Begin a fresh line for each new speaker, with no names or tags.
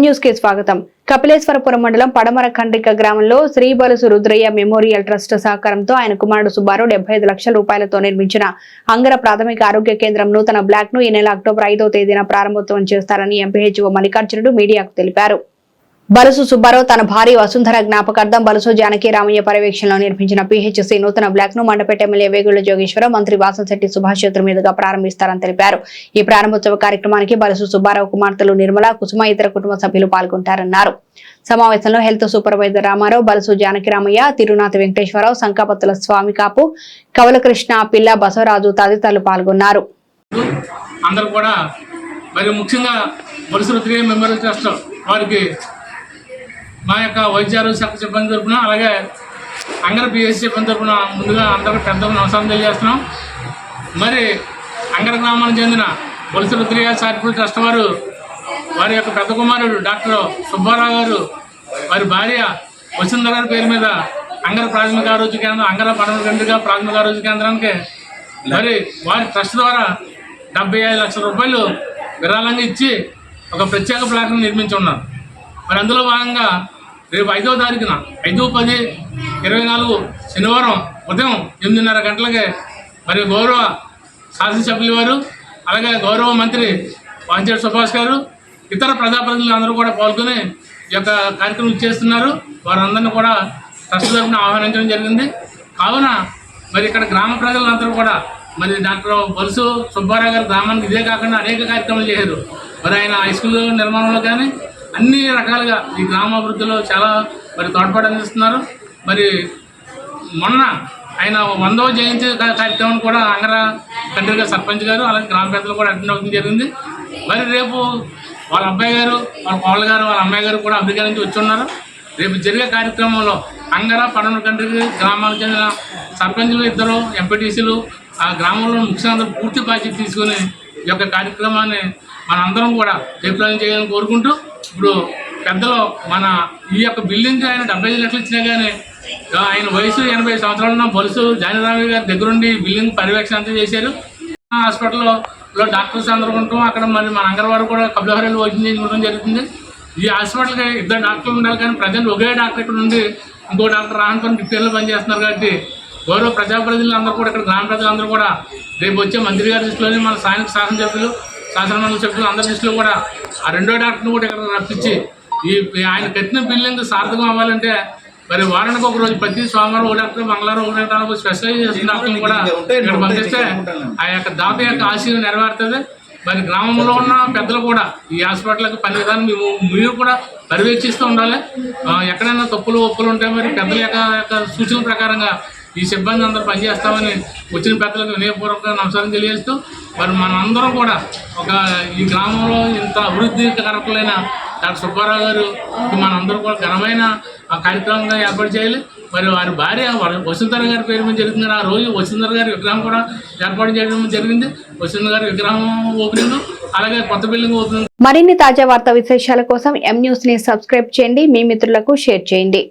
న్యూస్కి స్వాగతం. కపిలేశ్వరపురం మండలం పడమర ఖండ్రిక గ్రామంలో శ్రీ బలుసు రుద్రయ్య మెమోరియల్ ట్రస్ట్ సహకారంతో ఆయన కుమారుడు సుబ్బారావు డెబ్బై ఐదు లక్షల రూపాయలతో నిర్మించిన అంగర ప్రాథమిక ఆరోగ్య కేంద్రం నూతన బ్లాక్ను ఈ నెల అక్టోబర్ ఐదవ తేదీన ప్రారంభోత్సవం చేస్తారని ఎంపీహెచ్ఓ మల్లికార్జునుడు మీడియాకు తెలిపారు. బలుసు సుబ్బారావు తన భార్య వసుంధర జ్ఞాపకార్థం బలుసు జానకి రామయ్య పర్యవేక్షణలో నిర్మించిన పీహెచ్సీ నూతన బ్లాక్ను మండపేట ఎమ్మెల్యే వేగుళ్ళ జోగేశ్వరరావు మంత్రి వాసంశెట్టి సుభాష్ చేతుల మీదుగా ప్రారంభిస్తారని తెలిపారు. ఈ ప్రారంభోత్సవ కార్యక్రమానికి బలుసు సుబ్బారావు కుమార్తెలు నిర్మల కుసుమ ఇతర కుటుంబ సభ్యులు పాల్గొంటారన్నారు. సమావేశంలో హెల్త్ సూపర్వైజర్ రామారావు బలుసు జానకి రామయ్య తిరునాథ వెంకటేశ్వరరావు సంకాపత్తుల స్వామి కాపు కవలకృష్ణ పిల్ల బసవరాజు తదితరులు పాల్గొన్నారు.
అందరూ కూడా మరి ముఖ్యంగా బలుసు త్రీ మెమోరియల్ ట్రస్ట్ వారికి మా యొక్క వైద్య ఆరోగ్య శాఖ సిబ్బంది తరఫున అలాగే అంగర పిఎస్సి సిబ్బంది తరఫున ముందుగా అందరికీ పెద్ద నమస్కారం తెలియజేస్తున్నాం. మరి అంగర గ్రామానికి చెందిన వలస రుద్రయ్య చారిటబుల్ ట్రస్ట్ వారు వారి యొక్క పెద్ద కుమారుడు డాక్టర్ సుబ్బారావు గారు వారి భార్య వసుంధర గారి పేరు మీద అంగర ప్రాథమిక ఆరోగ్య కేంద్రం అంగర పడవ ప్రాథమిక ఆరోగ్య కేంద్రానికి మరి వారి ట్రస్ట్ ద్వారా డెబ్బై ఐదు లక్షల రూపాయలు విరాళంగా ఇచ్చి ఒక ప్రత్యేక ప్లాట్ను నిర్మించి ఉన్నారు. మరి అందులో భాగంగా రేపు ఐదవ తారీఖున ఐదు పది ఇరవై నాలుగు శనివారం ఉదయం ఎనిమిదిన్నర గంటలకే మరి గౌరవ శాసనసభ్యులు వారు అలాగే గౌరవ మంత్రి వాంచేటి సుభాష్ గారు ఇతర ప్రజాప్రతినిధులు అందరూ కూడా పాల్గొని ఈ యొక్క కార్యక్రమం చేస్తున్నారు. వారందరినీ కూడా ట్రస్ట్ తరఫున ఆహ్వానించడం జరిగింది. కావున మరి ఇక్కడ గ్రామ ప్రజలందరూ కూడా మరి డాక్టర్ బొలుసు సుబ్బారావు గారు గ్రామానికి ఇదే కాకుండా అనేక కార్యక్రమాలు చేశారు. మరి ఆయన హై స్కూల్ నిర్మాణంలో కానీ అన్ని రకాలుగా ఈ గ్రామాభివృద్ధిలో చాలా మరి తోడ్పాటు అందిస్తున్నారు. మరి మొన్న ఆయన వందవ జయంతి కార్యక్రమం కూడా అంగర కంట్రీగా సర్పంచ్ గారు అలాగే గ్రామ పెద్దలు కూడా అటెండ్ అవ్వడం జరిగింది. మరి రేపు వాళ్ళ అబ్బాయి గారు వాళ్ళ కోళ్ళ గారు వాళ్ళ అమ్మాయి గారు కూడా అమెరికా నుంచి వచ్చి ఉన్నారు. రేపు జరిగే కార్యక్రమంలో అంగర పన్నెండు కంట్రీకి గ్రామాలకు చెందిన సర్పంచులు ఇద్దరు ఎంపీటీసీలు ఆ గ్రామంలో ముఖ్యంగా పూర్తి బాధ్యత తీసుకుని ఈ యొక్క కార్యక్రమాన్ని మనందరం కూడా జయప్రదం చేయాలని కోరుకుంటూ ఇప్పుడు పెద్దలు మన ఈ యొక్క బిల్డింగ్ ఆయన డెబ్బై ఐదు లక్షలు ఇచ్చినా కానీ ఆయన వయసు ఎనభై సంవత్సరాలు ఉన్న పొలుసు జానరామి గారి దగ్గరుండి బిల్డింగ్ పర్యవేక్షణ అంతా చేశారు. హాస్పిటల్లో డాక్టర్స్ అందరూ ఉంటాం. అక్కడ మరి మన అంగన్వాడీ కూడా కబ్లహరీలు వైద్యం చేయించడం జరుగుతుంది. ఈ హాస్పిటల్కి ఇద్దరు డాక్టర్లు ఉండాలి కానీ ప్రజలు ఒకే డాక్టర్ ఇక్కడ నుండి ఇంకో డాక్టర్ రానుకొని డిటైల్లో పనిచేస్తున్నారు కాబట్టి గౌరవ ప్రజాప్రతినిధులు అందరూ కూడా ఇక్కడ గ్రామ ప్రజలందరూ కూడా రేపు వచ్చే మంత్రి గారి దృష్టిలోని మన స్థానిక శాసనసభ్యులు శాసనమండలి సభ్యులు అందరి దృష్టిలో కూడా ఆ రెండో డాక్టర్ని కూడా ఇక్కడ రప్పించి ఈ ఆయన కట్టిన బిల్డింగ్ సార్థకం అవ్వాలంటే మరి వారానికి ఒక రోజు ప్రతి సోమవారం ఒక డాక్టర్ మంగళవారం ఒక డాక్టర్ స్పెషలైజేషన్ డాక్టర్ని కూడా ఇక్కడ పంపిస్తే ఆ యొక్క దాత యొక్క ఆశయం నెరవేరుతుంది. మరి గ్రామంలో ఉన్న పెద్దలు కూడా ఈ హాస్పిటల్కి పని విధానం మేము మీరు కూడా పర్యవేక్షిస్తూ ఉండాలి. ఎక్కడైనా తప్పులు ఒప్పులు ఉంటే మరి పెద్దల యొక్క సూచనల ప్రకారంగా ఈ సిబ్బంది అందరూ పనిచేస్తామని వచ్చిన పెద్దలకు వినయపూర్వకంగా నమస్కారం తెలియజేస్తూ మరి మనందరం కూడా ఒక ఈ గ్రామంలో ఇంత అభివృద్ధి కరకులైన డాక్టర్ సుబ్బారావు గారు మనందరం కూడా ఘనమైన ఆ కార్యక్రమంగా ఏర్పాటు చేయాలి. మరి వారి భార్య వసుంధర గారి పేరు మీద జరుగుతుంది ఆ రోజు వసుంధర గారి విగ్రహం కూడా ఏర్పాటు చేయడం జరిగింది. వసుంధర గారి విగ్రహం ఓపెనింగ్ అలాగే కొత్త బిల్డింగ్ ఓపెనింగ్.
మరిన్ని తాజా వార్తా విశేషాల కోసం ఎం న్యూస్ని సబ్స్క్రైబ్ చేయండి. మీ మిత్రులకు షేర్ చేయండి.